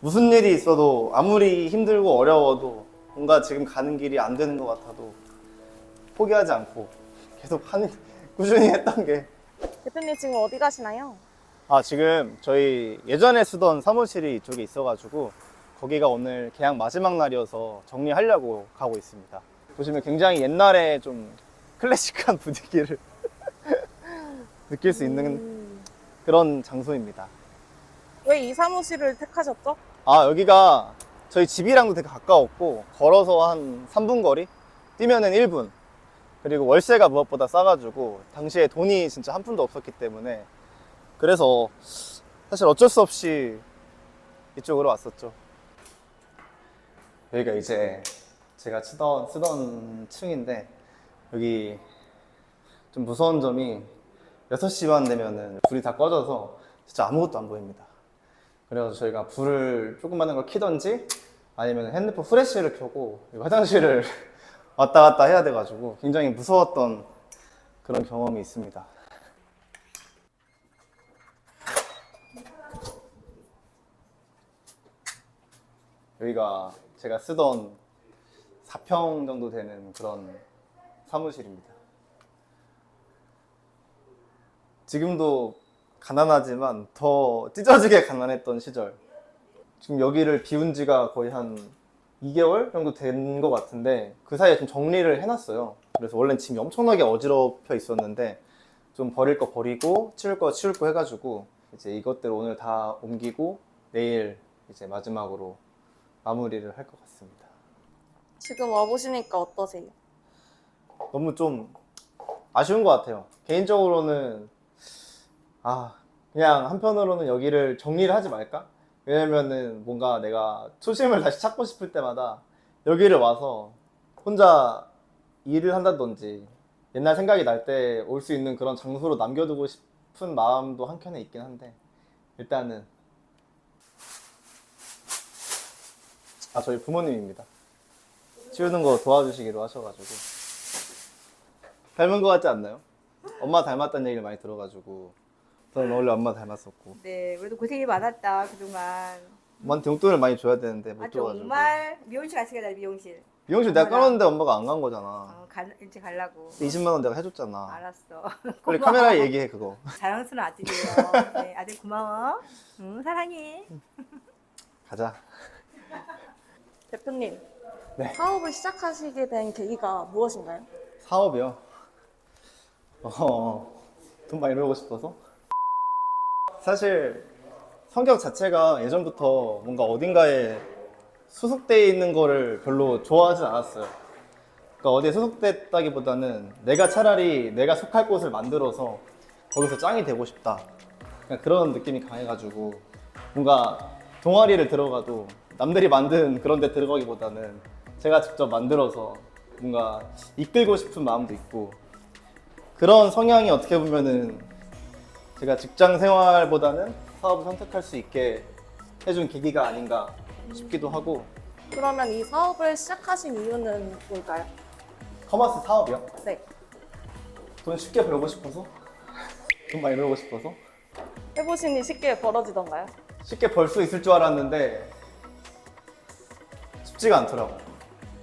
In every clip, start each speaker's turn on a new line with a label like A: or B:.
A: 무슨 일이 있어도 아무리 힘들고 어려워도 뭔가 지금 가는 길이 안 되는 것 같아도 포기하지 않고 계속 하는 꾸준히 했던 게
B: 대표님 지금 어디 가시나요?
A: 아, 지금 저희 예전에 쓰던 사무실이 이쪽에 있어가지고 거기가 오늘 계약 마지막 날이어서 정리하려고 가고 있습니다. 보시면 굉장히 옛날에 좀 클래식한 분위기를 느낄 수 있는
B: 음,
A: 그런 장소입니다.
B: 왜 이 사무실을 택하셨죠?
A: 아, 여기가 저희 집이랑도 되게 가까웠고 걸어서 한 3분 거리? 뛰면은 1분. 그리고 월세가 무엇보다 싸가지고 당시에 돈이 진짜 한 푼도 없었기 때문에 그래서 사실 어쩔 수 없이 이쪽으로 왔었죠. 여기가 이제 제가 쓰던, 쓰던 층인데 여기 좀 무서운 점이 6시만 되면은 불이 다 꺼져서 진짜 아무것도 안 보입니다. 그래서 저희가 불을 조그마한 걸 켜던지 아니면 핸드폰 프레쉬를 켜고 화장실을 왔다 갔다 해야 돼가지고 굉장히 무서웠던 그런 경험이 있습니다. 여기가 제가 쓰던 4평 정도 되는 그런 사무실입니다. 지금도 가난하지만 더 찢어지게 가난했던 시절. 지금 여기를 비운 지가 거의 한 2개월 정도 된 것 같은데 그 사이에 좀 정리를 해놨어요. 그래서 원래는 짐이 엄청나게 어지럽혀 있었는데 좀 버릴 거 버리고 치울 거 치울 거 해가지고 이제 이것들 오늘 다 옮기고 내일 이제 마지막으로 마무리를 할 것 같습니다.
B: 지금 와보시니까 어떠세요?
A: 너무 좀 아쉬운 것 같아요. 개인적으로는 아 그냥 한편으로는 여기를 정리를 하지 말까? 왜냐면은 뭔가 내가 초심을 다시 찾고 싶을 때마다 여기를 와서 혼자 일을 한다든지 옛날 생각이 날 때 올 수 있는 그런 장소로 남겨두고 싶은 마음도 한켠에 있긴 한데 일단은 아 저희 부모님입니다. 치우는 거 도와주시기로 하셔가지고 닮은 것 같지 않나요? 엄마 닮았다는 얘기를 많이 들어가지고 저는 원래 엄마 닮았었고
C: 네, 우리도 고생이 많았다 그동안.
A: 엄마한테 용돈을 많이 줘야 되는데 못
C: 아
A: 줘가지고
C: 정말 미용실 같이 가자 미용실.
A: 미용실 내가
C: 엄마랑.
A: 까놨는데 엄마가 안 간 거잖아
C: 어, 갈, 이제 가려고.
A: 20만 원 내가 해줬잖아
C: 알았어. 고마워.
A: 카메라에 얘기해 그거
C: 자랑스러운 아들이에요. 네, 아들 고마워. 응, 사랑해.
A: 가자
B: 대표님,
A: 네.
B: 사업을 시작하시게 된 계기가 무엇인가요?
A: 사업이요? 어, 돈 많이 벌고 싶어서? 사실 성격 자체가 예전부터 뭔가 어딘가에 소속돼 있는 거를 별로 좋아하진 않았어요. 그러니까 어디에 소속됐다기보다는 내가 차라리 내가 속할 곳을 만들어서 거기서 짱이 되고 싶다. 그냥 그런 느낌이 강해가지고 뭔가 동아리를 들어가도 남들이 만든 그런 데 들어가기보다는 제가 직접 만들어서 뭔가 이끌고 싶은 마음도 있고 그런 성향이 어떻게 보면은 제가 직장 생활보다는 사업을 선택할 수 있게 해준 계기가 아닌가 싶기도 하고
B: 그러면 이 사업을 시작하신 이유는 뭘까요?
A: 커머스 사업이요?
B: 네.
A: 돈 쉽게 벌고 싶어서 돈 많이 벌고 싶어서
B: 해보시니 쉽게 벌어지던가요?
A: 쉽게 벌 수 있을 줄 알았는데 쉽지가 않더라고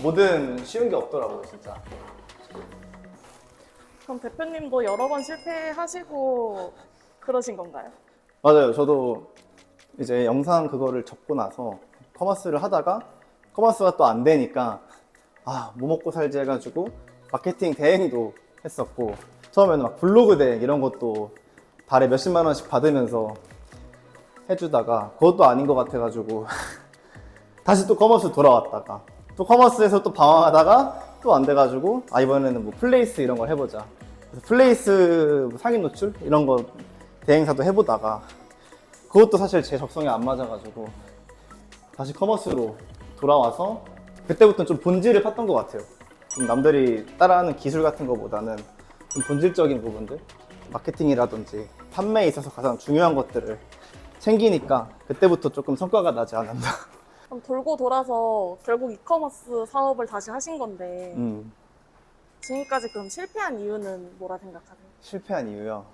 A: 뭐든 쉬운 게 없더라고요 진짜
B: 그럼 대표님도 여러 번 실패하시고 그러신 건가요?
A: 맞아요. 저도 이제 영상 그거를 접고 나서 커머스를 하다가 커머스가 또 안 되니까 아, 뭐 먹고 살지 해가지고 마케팅 대행도 했었고 처음에는 막 블로그 대행 이런 것도 달에 몇십만 원씩 받으면서 해주다가 그것도 아닌 것 같아가지고 다시 또 커머스 돌아왔다가 또 커머스에서 또 방황하다가 또 안 돼가지고 아 이번에는 뭐 플레이스 이런 걸 해보자 플레이스 뭐 상인 노출 이런 거 대행사도 해보다가 그것도 사실 제 적성에 안 맞아가지고 다시 커머스로 돌아와서 그때부터는 좀 본질을 팠던 것 같아요. 좀 남들이 따라하는 기술 같은 것보다는 좀 본질적인 부분들, 마케팅이라든지 판매에 있어서 가장 중요한 것들을 챙기니까 그때부터 조금 성과가 나지 않았나.
B: 그럼 돌고 돌아서 결국 이커머스 사업을 다시 하신 건데
A: 음,
B: 지금까지 그럼 실패한 이유는 뭐라 생각하세요?
A: 실패한 이유요.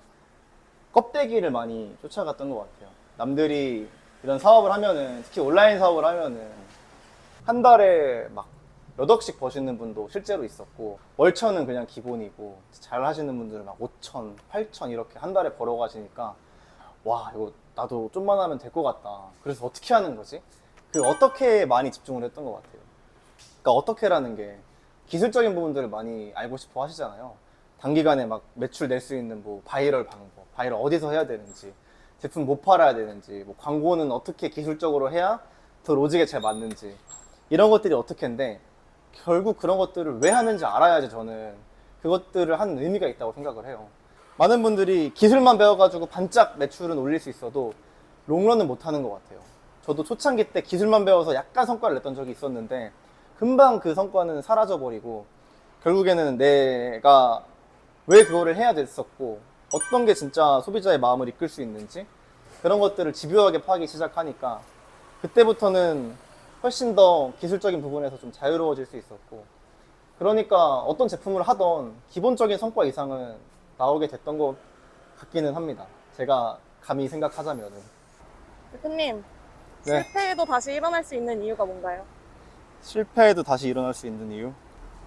A: 껍데기를 많이 쫓아갔던 것 같아요. 남들이 이런 사업을 하면은 특히 온라인 사업을 하면은 한 달에 막몇 억씩 버시는 분도 실제로 있었고 월천은 그냥 기본이고 잘 하시는 분들은 막 5천, 8천 이렇게 한 달에 벌어 가시니까 와 이거 나도 좀만 하면 될 것 같다. 그래서 어떻게 하는 거지? 그 어떻게 많이 집중을 했던 것 같아요. 그러니까 어떻게라는 게 기술적인 부분들을 많이 알고 싶어 하시잖아요. 단기간에 막 매출 낼 수 있는 뭐 바이럴 방법, 바이럴 어디서 해야 되는지, 제품 못 팔아야 되는지, 뭐 광고는 어떻게 기술적으로 해야 더 로직에 잘 맞는지 이런 것들이 어떻게인데 결국 그런 것들을 왜 하는지 알아야지 저는 그것들을 하는 의미가 있다고 생각을 해요. 많은 분들이 기술만 배워가지고 반짝 매출은 올릴 수 있어도 롱런은 못 하는 것 같아요. 저도 초창기 때 기술만 배워서 약간 성과를 냈던 적이 있었는데 금방 그 성과는 사라져버리고 결국에는 내가 왜 그거를 해야 됐었고 어떤 게 진짜 소비자의 마음을 이끌 수 있는지 그런 것들을 집요하게 파기 시작하니까 그때부터는 훨씬 더 기술적인 부분에서 좀 자유로워질 수 있었고 그러니까 어떤 제품을 하던 기본적인 성과 이상은 나오게 됐던 것 같기는 합니다. 제가 감히 생각하자면은
B: 대표님,
A: 네.
B: 실패해도 다시 일어날 수 있는 이유가 뭔가요?
A: 실패해도 다시 일어날 수 있는 이유?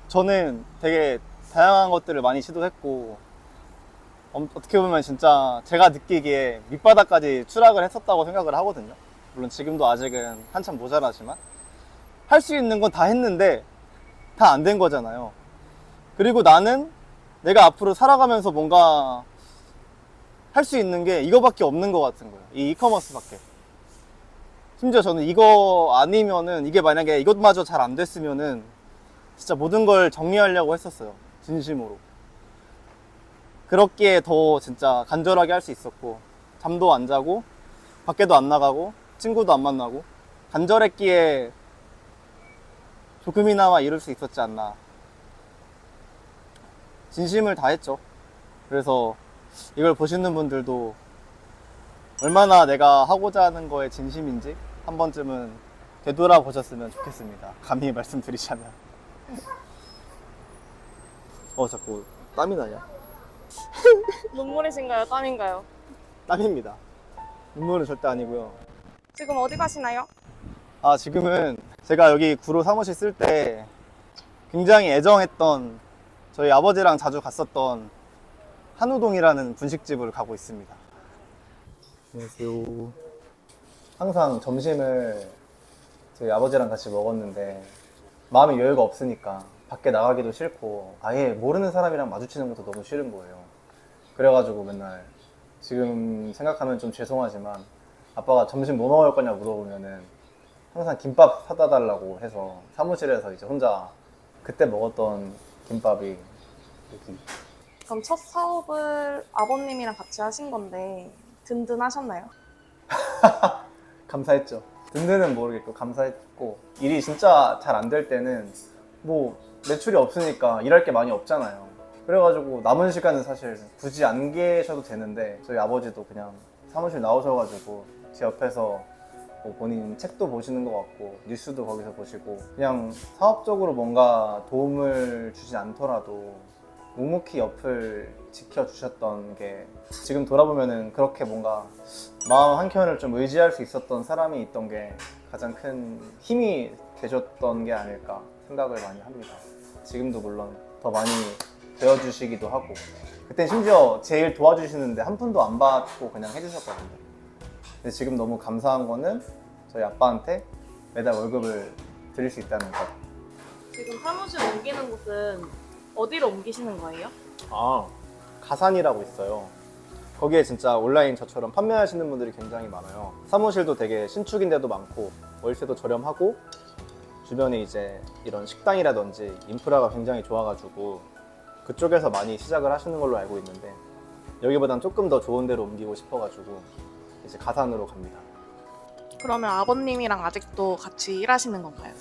A: 저는 되게 다양한 것들을 많이 시도했고 엄- 어떻게 보면 진짜 제가 느끼기에 밑바닥까지 추락을 했었다고 생각을 하거든요. 물론 지금도 아직은 한참 모자라지만 할 수 있는 건 다 했는데 다 안 된 거잖아요. 그리고 나는 내가 앞으로 살아가면서 뭔가 할 수 있는 게 이거밖에 없는 것 같은 거예요. 이 이커머스밖에. 심지어 저는 이거 아니면은 이게 만약에 이것마저 잘 안 됐으면은 진짜 모든 걸 정리하려고 했었어요. 진심으로. 그렇기에 더 진짜 간절하게 할 수 있었고 잠도 안 자고 밖에도 안 나가고 친구도 안 만나고 간절했기에 조금이나마 이룰 수 있었지 않나. 진심을 다했죠. 그래서 이걸 보시는 분들도 얼마나 내가 하고자 하는 거에 진심인지 한 번쯤은 되돌아보셨으면 좋겠습니다. 감히 말씀드리자면. 어, 자꾸 땀이 나냐?
B: 눈물이신가요? 땀인가요?
A: 땀입니다. 눈물은 절대 아니고요.
B: 지금 어디 가시나요?
A: 아, 지금은 제가 여기 구로 사무실 쓸 때 굉장히 애정했던 저희 아버지랑 자주 갔었던 한우동이라는 분식집을 가고 있습니다. 안녕하세요. 항상 점심을 저희 아버지랑 같이 먹었는데 마음이 여유가 없으니까 밖에 나가기도 싫고 아예 모르는 사람이랑 마주치는 것도 너무 싫은 거예요. 그래가지고 맨날 지금 생각하면 좀 죄송하지만 아빠가 점심 뭐 먹을 거냐 물어보면은 항상 김밥 사다 달라고 해서 사무실에서 이제 혼자 그때 먹었던 김밥이 여기
B: 그럼 첫 사업을 아버님이랑 같이 하신 건데 든든하셨나요?
A: 감사했죠. 든든은 모르겠고 감사했고 일이 진짜 잘 안 될 때는 뭐 매출이 없으니까 일할 게 많이 없잖아요. 그래가지고 남은 시간은 사실 굳이 안 계셔도 되는데 저희 아버지도 그냥 사무실 나오셔가지고 제 옆에서 뭐 본인 책도 보시는 것 같고 뉴스도 거기서 보시고 그냥 사업적으로 뭔가 도움을 주지 않더라도 묵묵히 옆을 지켜주셨던 게 지금 돌아보면은 그렇게 뭔가 마음 한켠을 좀 의지할 수 있었던 사람이 있던 게 가장 큰 힘이 되셨던 게 아닐까 생각을 많이 합니다. 지금도 물론 더 많이 되어주시기도 하고 그때 심지어 제일 도와주시는데 한 푼도 안 받고 그냥 해주셨거든요. 근데 지금 너무 감사한 거는 저희 아빠한테 매달 월급을 드릴 수 있다는 것.
B: 지금 사무실 옮기는 곳은 어디로 옮기시는 거예요?
A: 아 가산이라고 있어요. 거기에 진짜 온라인 저처럼 판매하시는 분들이 굉장히 많아요. 사무실도 되게 신축인데도 많고 월세도 저렴하고 주변에 이제 이런 식당이라든지 인프라가 굉장히 좋아가지고 그쪽에서 많이 시작을 하시는 걸로 알고 있는데 여기보단 조금 더 좋은 데로 옮기고 싶어가지고 이제 가산으로 갑니다.
B: 그러면 아버님이랑 아직도 같이 일하시는 건가요?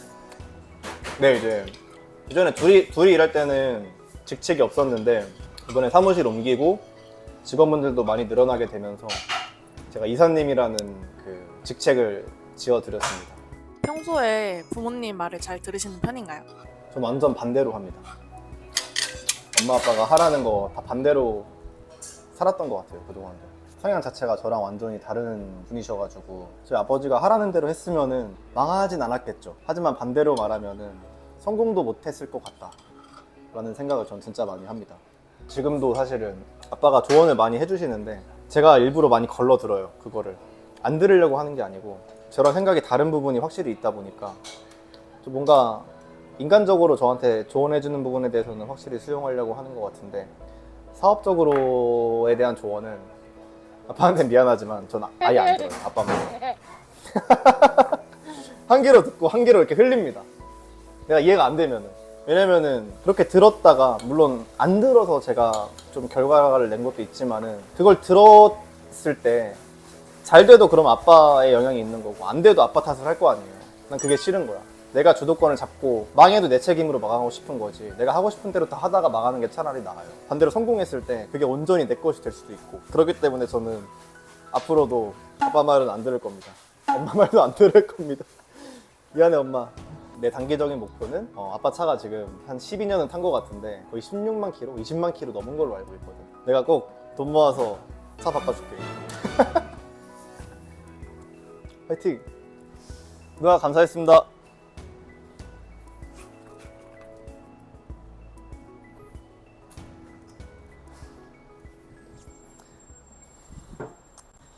A: 네 이제 이전에 둘이 둘이 일할 때는 직책이 없었는데 이번에 사무실 옮기고 직원분들도 많이 늘어나게 되면서 제가 이사님이라는 그 직책을 지어드렸습니다.
B: 평소에 부모님 말을 잘 들으시는 편인가요?
A: 전 완전 반대로 합니다. 엄마 아빠가 하라는 거 다 반대로 살았던 것 같아요 그동안도. 성향 자체가 저랑 완전히 다른 분이셔가지고 저희 아버지가 하라는 대로 했으면은 망하진 않았겠죠. 하지만 반대로 말하면은 성공도 못했을 것 같다. 라는 생각을 전 진짜 많이 합니다. 지금도 사실은 아빠가 조언을 많이 해주시는데 제가 일부러 많이 걸러 들어요. 그거를. 안 들으려고 하는 게 아니고 저랑 생각이 다른 부분이 확실히 있다 보니까 좀 뭔가 인간적으로 저한테 조언해주는 부분에 대해서는 확실히 수용하려고 하는 것 같은데 사업적으로에 대한 조언은 아빠한테 미안하지만 전 아예 안 들어요. 아빠 말. 한 개로 듣고 한 개로 이렇게 흘립니다. 내가 이해가 안 되면은. 왜냐면은 그렇게 들었다가 물론 안 들어서 제가 좀 결과를 낸 것도 있지만은 그걸 들었을 때 잘 돼도 그럼 아빠의 영향이 있는 거고 안 돼도 아빠 탓을 할 거 아니에요. 난 그게 싫은 거야. 내가 주도권을 잡고 망해도 내 책임으로 망하고 싶은 거지. 내가 하고 싶은 대로 다 하다가 망하는 게 차라리 나아요. 반대로 성공했을 때 그게 온전히 내 것이 될 수도 있고. 그렇기 때문에 저는 앞으로도 아빠 말은 안 들을 겁니다. 엄마 말도 안 들을 겁니다. 미안해 엄마. 내 단기적인 목표는 어, 아빠 차가 지금 한 12년은 탄 것 같은데 거의 16만 킬로, 20만 킬로 넘은 걸로 알고 있거든. 내가 꼭 돈 모아서 차 바꿔줄게. 화이팅! 누나 감사했습니다.